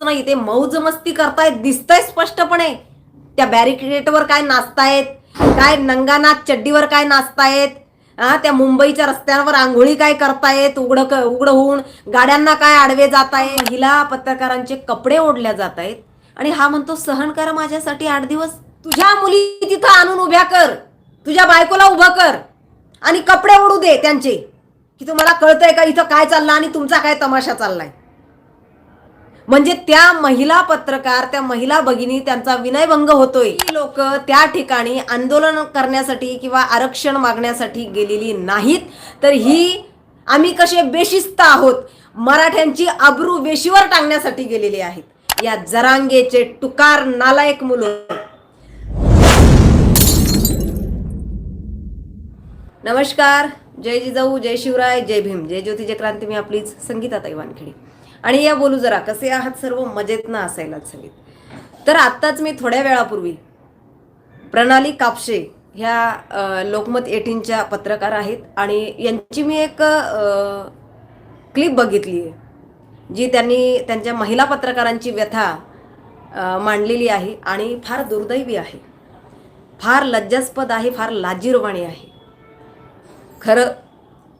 नाही ते मौज मस्ती करतायत दिसतंय स्पष्टपणे. त्या बॅरिकेडवर काय नाचतायत काय नंगानाथ चड्डीवर काय नाचतायत हा त्या मुंबईच्या रस्त्यांवर आंघोळी काय करतायत उघड उघड होऊन गाड्यांना काय आडवे जात आहे हिला पत्रकारांचे कपडे ओढल्या जात आहेत आणि हा म्हणतो सहन करा माझ्यासाठी आठ दिवस. तुझ्या मुली तिथं आणून उभ्या कर. तुझ्या बायकोला उभं कर. आणि कपडे ओढू दे त्यांचे. की तुम्हाला कळतंय का इथं काय चाललं आणि तुमचा काय तमाशा चाललाय? म्हणजे त्या महिला पत्रकार त्या महिला भगिनी त्यांचा विनयभंग होतोय. लोक त्या ठिकाणी आंदोलन करण्यासाठी किंवा आरक्षण मागण्यासाठी गेलेली नाहीत. तर ही आम्ही कसे बेशिस्त आहोत? मराठ्यांची अब्रू वेशीवर टांगण्यासाठी गेलेली आहेत. या जरांगेचे टुकार नालायक मुलं. नमस्कार. जय जिजाऊ जय शिवराय जय भीम. जय ज्योतिजय क्रांती मी आपलीच संगीताताई वानखेडी आणि या बोलू जरा कसे आहात सर्व? मजेत ना असायलाच हवीत तर आत्ताच मी थोड्या वेळापूर्वी प्रणाली कापशे ह्या लोकमत एटीनच्या पत्रकार आहेत आणि यांची मी एक क्लिप बघितली आहे जी त्यांनी त्यांच्या महिला पत्रकारांची व्यथा मांडलेली आहे आणि फार दुर्दैवी आहे. फार लज्जास्पद आहे फार लाजीरवाणी आहे. खरं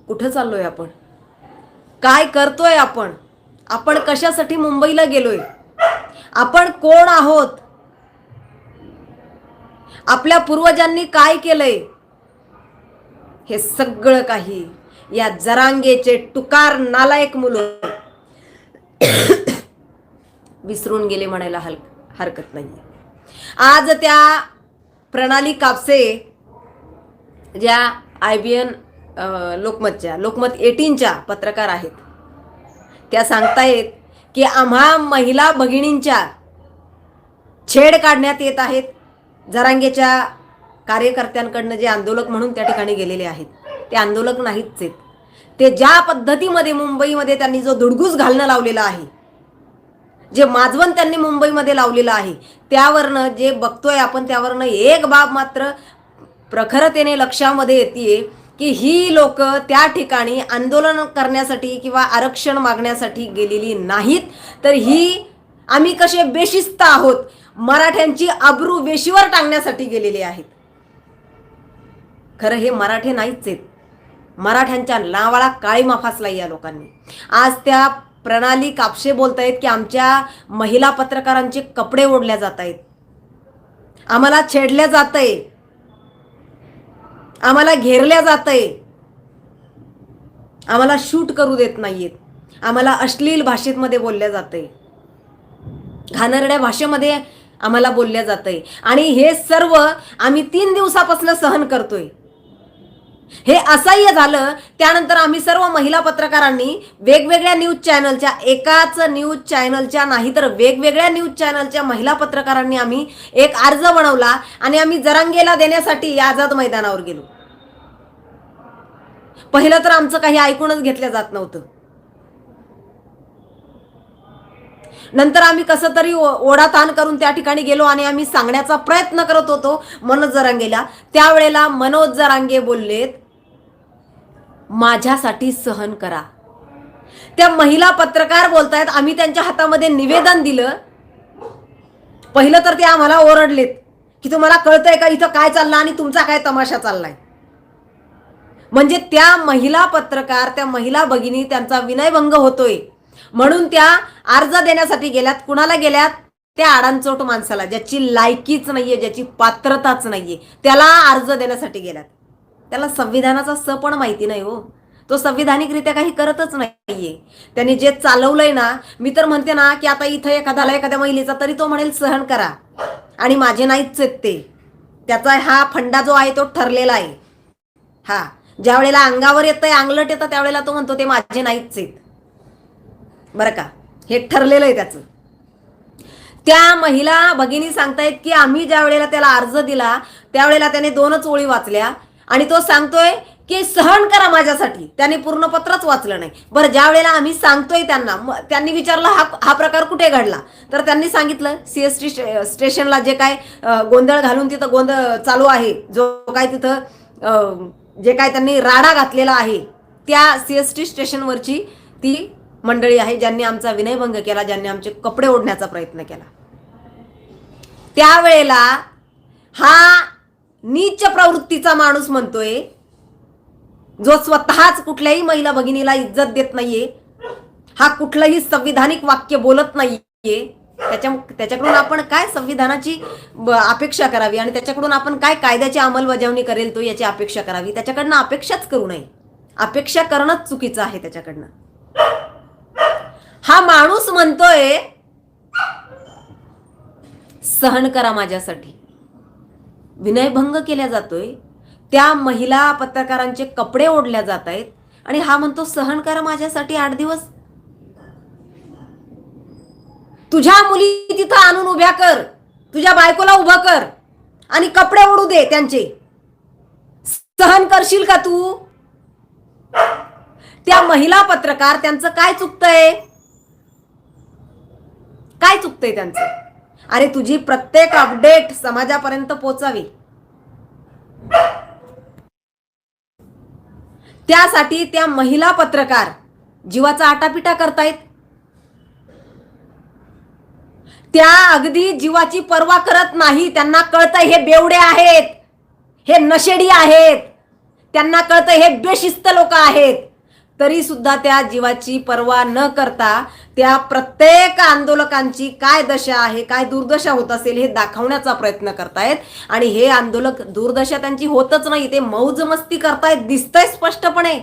कुठं चाललो आहे आपण? काय करतोय आपण? आपण कशासाठी मुंबईला गेलोय? आपण कोण आहोत? आपल्या पूर्वजांनी काय केलंय? हे सगळं काही या जरांगेचे टुकार नालायक मुलं विसरून गेले म्हणायला हल हरकत नाही आज त्या प्रणाली कापसे ज्या आय बी एन लोकमतच्या लोकमत एटीनच्या पत्रकार आहेत त्या सांगतायत की आम्हा महिला भगिनींच्या छेड काढण्यात येत आहेत. जरांगेच्या कार्यकर्त्यांकडनं जे आंदोलक म्हणून त्या ठिकाणी गेलेले आहेत ते आंदोलक नाहीच आहेत. ते ज्या पद्धतीमध्ये मुंबईमध्ये त्यांनी जो धुडगूस घालणं लावलेला आहे जे माजवण त्यांनी मुंबईमध्ये लावलेलं आहे त्यावरनं जे बघतोय आपण त्यावरनं एक बाब मात्र प्रखरतेने लक्षामध्ये येते की ही लोक त्या ठिकाणी आंदोलन करण्यासाठी किंवा आरक्षण मागण्यासाठी गेलेली नाहीत. तर ही आम्ही कसे बेशिस्त आहोत? मराठ्यांची अब्रू वेशीवर टांगण्यासाठी गेलेले आहेत. खरं हे मराठे नाहीच आहेत. मराठ्यांच्या नावाला काळीमा फासला या लोकांनी. आज त्या प्रणाली कापशे बोलतायत की आमच्या महिला पत्रकारांचे कपडे ओढल्या जात आहेत आम्हाला छेडल्या जात आहे आम्हाला घेरल्या जात आहे आम्हाला शूट करू देत नाहीयेत. आम्हाला अश्लील भाषेमध्ये बोलल्या जातंय. घाणेरड्या भाषेमध्ये आम्हाला बोलल्या जातंय. आणि हे सर्व आम्ही तीन दिवसापासून सहन करतोय. हे असह्य झालं. त्यानंतर आम्ही सर्व महिला पत्रकारांनी वेगवेगळ्या न्यूज चॅनलच्या एकाच न्यूज चॅनलच्या नाही तर वेगवेगळ्या न्यूज चॅनलच्या महिला पत्रकारांनी आम्ही एक अर्ज बनवला आणि आम्ही जरांगेला देण्यासाठी आझाद मैदानावर गेलो. पहिलं तर आमचं काही ऐकूनच घेतलं जात नव्हतं. नंतर आम्ही कसं तरी ओढा ताण करून त्या ठिकाणी गेलो आणि आम्ही सांगण्याचा प्रयत्न करत होतो मनोज जरांगेला. त्यावेळेला मनोज जरांगे बोललेत माझ्यासाठी सहन करा. त्या महिला पत्रकार बोलतायत आम्ही त्यांच्या हातामध्ये निवेदन दिलं. पहिलं तर ते आम्हाला ओरडलेत की तुम्हाला कळतंय का इथं काय चाललं आणि तुमचा काय तमाशा चाललाय? म्हणजे त्या महिला पत्रकार त्या महिला भगिनी त्यांचा विनयभंग होतोय. म्हणून त्या अर्ज देण्यासाठी गेल्यात कुणाला गेल्यात? त्या आडांचोट माणसाला ज्याची लायकीच नाहीये ज्याची पात्रताच नाहीये. त्याला अर्ज देण्यासाठी गेल्यात. त्याला संविधानाचा स पण माहिती नाही हो. तो संविधानिकरित्या काही करतच नाहीये. त्यांनी जे चालवलंय ना मी तर म्हणते ना की आता इथं एखाद्याला एखाद्या महिलेचा तरी तो म्हणेल सहन करा. आणि माझे नाहीच आहेत ते. त्याचा हा फंडा जो आहे तो ठरलेला आहे. हा. ज्या वेळेला अंगावर येतंय अंगलट येतं त्यावेळेला तो म्हणतो ते माझे नाहीच आहेत. बरं का? हे ठरलेलं आहे त्याचं. त्या महिला भगिनी सांगतायत की आम्ही ज्या वेळेला त्याला अर्ज दिला त्यावेळेला त्याने दोनच ओळी वाचल्या. आणि तो सांगतोय की सहन करा माझ्यासाठी. त्याने पूर्ण पत्रच वाचलं नाही. बरं ज्या वेळेला आम्ही सांगतोय त्यांना त्यांनी विचारलं हा हा प्रकार कुठे घडला? तर त्यांनी सांगितलं सीएसटी स्टेशनला जे काय गोंधळ घालून तिथं गोंधळ चालू आहे. जो काय तिथं जे काय त्यांनी राडा घातलेला आहे त्या सीएसटी स्टेशनवरची ती मंडळी आहे ज्यांनी आमचा विनयभंग केला ज्यांनी आमचे कपडे ओढण्याचा प्रयत्न केला. त्यावेळेला हा नीच प्रवृत्तीचा माणूस म्हणतोय जो स्वतःच कुठल्याही महिला भगिनीला इज्जत देत नाहीये हा कुठलंही संविधानिक वाक्य बोलत नाहीये त्याच्या त्याच्याकडून आपण काय संविधानाची अपेक्षा करावी आणि त्याच्याकडून आपण काय कायद्याची अंमलबजावणी करेल तो याची अपेक्षा करावी. त्याच्याकडनं अपेक्षाच करू नये. अपेक्षा करणंच चुकीचं आहे त्याच्याकडनं. हा माणूस म्हणतोय सहन करा माझ्यासाठी. विनयभंग केला जातोय. त्या महिला पत्रकारांचे कपडे ओढल्या जात आहेत आणि हा म्हणतो सहन करा माझ्यासाठी आठ दिवस. तुझ्या मुली तिथं आणून उभ्या कर. तुझ्या बायकोला उभं कर. आणि कपडे ओढू दे त्यांचे. सहन करशील का तू? त्या महिला पत्रकार त्यांचं काय चुकतंय? काय चुकतंय त्यांचं? अरे तुझी प्रत्येक अपडेट समाजापर्यंत पोचावी. त्यासाठी त्या महिला पत्रकार जीवाचा आटापिटा करतायत. त्या अगदी जीवाची पर्वा करत नाही त्यांना कळतंय हे बेवडे आहेत हे नशेडी आहेत त्यांना कळतंय हे बेशिस्त लोक आहेत. तरी सुद्धा त्या जीवाची पर्वा न करता त्या प्रत्येक आंदोलकांची काय दशा आहे काय दुर्दशा होत असेल हे दाखवण्याचा प्रयत्न करतायत. आणि हे आंदोलक दुर्दशा त्यांची होतच नाही ते मौज मस्ती करतायत दिसतंय स्पष्टपणे.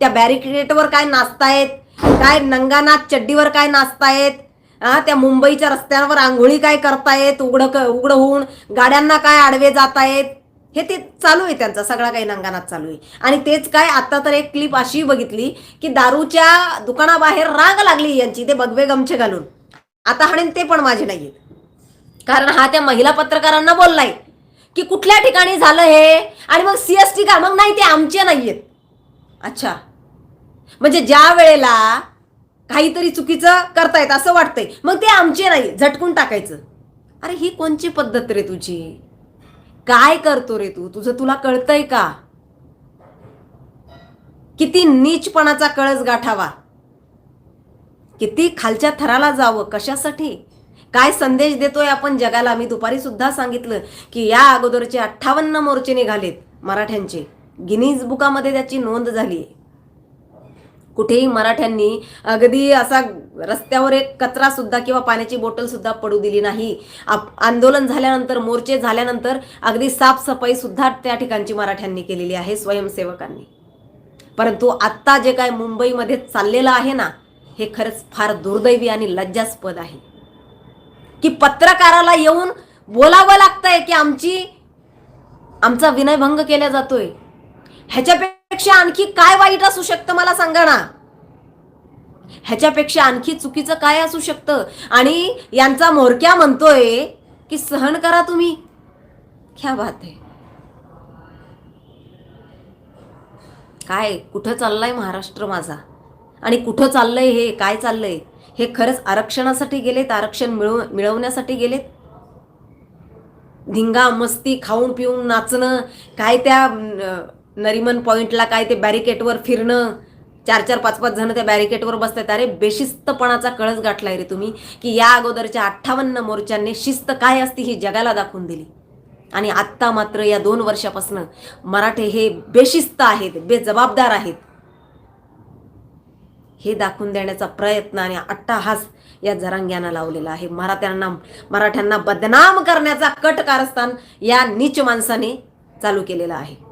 त्या बॅरिकेडवर काय नाचतायत काय नंगानाथ चड्डीवर काय नाचतायत हा त्या मुंबईच्या रस्त्यांवर आंघोळी काय करतायत उघड उघड होऊन गाड्यांना काय आडवे जात आहेत हे ते चालू आहे त्यांचा सगळा काही नंगानात चालू आहे. आणि तेच काय आता तर एक क्लिप अशी बघितली की दारूच्या दुकानाबाहेर राग लागली यांची ते बगवे गमछे घालून. आता हाणेन ते पण माझे नाही कारण हा त्या महिला पत्रकारांना बोललाय की कुठल्या ठिकाणी झालं हे? आणि मग सीएसटी का? मग नाही ते आमचे नाहीयेत. अच्छा. म्हणजे ज्या वेळेला काहीतरी चुकीचं करतायत असं वाटतंय मग ते आमचे नाही झटकून टाकायचं. अरे ही कोणची पद्धत रे तुझी? काय करतो रे तू? तुझं तुला कळतंय का? किती नीचपणाचा कळस गाठावा. किती खालच्या थराला जावं कशासाठी? काय संदेश देतोय आपण जगाला? मी दुपारी सुद्धा सांगितलं की या अगोदरचे अठ्ठावन्न मोर्चे निघालेत मराठ्यांचे. गिनीज बुकामध्ये त्याची नोंद झाली कुठेही मराठ्यांनी अगदी असा रस्त्यावर एक कचरा सुद्धा किंवा पाण्याची बॉटल सुद्धा पडू दिली नाही. आंदोलन झाल्यानंतर मोर्चे झाल्यानंतर अगदी साफसफाई सुद्धा त्या ठिकाणची मराठ्यांनी केलेली आहे स्वयंसेवकांनी. परंतु आत्ता जे काय मुंबईमध्ये चाललेलं आहे ना हे खरंच फार दुर्दैवी आणि लज्जास्पद आहे. की पत्रकाराला येऊन बोलावं लागतंय की आमची आमचा विनयभंग केला जातोय. ह्याच्यापेक्षा आणखी काय वाईट असू शकतं मला सांगा ना? ह्याच्यापेक्षा आणखी चुकीचं काय असू शकतं? आणि यांचा मोरक्या म्हणतोय की सहन करा तुम्ही. क्या बात आहे. काय कुठं चाललाय महाराष्ट्र माझा? आणि कुठं चाललंय हे काय चाललंय? हे खरंच आरक्षणासाठी गेलेत आरक्षण मिळव मिळवण्यासाठी गेलेत? धिंगा मस्ती खाऊन पिऊन नाचणं काय त्या नरिमन पॉइंटला काय ते बॅरिकेटवर फिरणं? चार चार पाच पाच जण त्या बॅरिकेटवर बसतात अरे बेशिस्तपणाचा कळस गाठलाय रे तुम्ही की या अगोदरच्या अठ्ठावन्न मोर्चांनी शिस्त काय असती ही जगाला दाखवून दिली. आणि आत्ता मात्र या दोन वर्षापासून मराठे हे बेशिस्त आहेत बेजबाबदार आहेत. हे दाखवून देण्याचा प्रयत्न आणि अट्टाहास या जरांग्यानं लावलेला आहे. मराठ्यांना मराठ्यांना बदनाम करण्याचा कट कारस्थान या नीच माणसाने चालू केलेला आहे.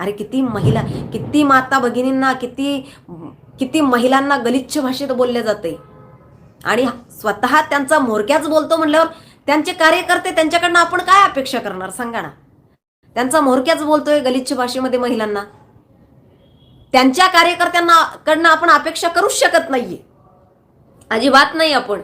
अरे किती महिला किती माता भगिनींना किती किती महिलांना गलिच्छ भाषेत बोलले जाते. आणि स्वतः त्यांचा मोरक्याच बोलतो म्हटल्यावर त्यांचे कार्यकर्ते त्यांच्याकडनं आपण काय अपेक्षा करणार? सांगा ना. त्यांचा मोरक्याच बोलतोय गलिच्छ भाषेमध्ये महिलांना. त्यांच्या कार्यकर्त्यांना कडनं आपण अपेक्षा करूच शकत नाहीये. अजिबात नाही आपण.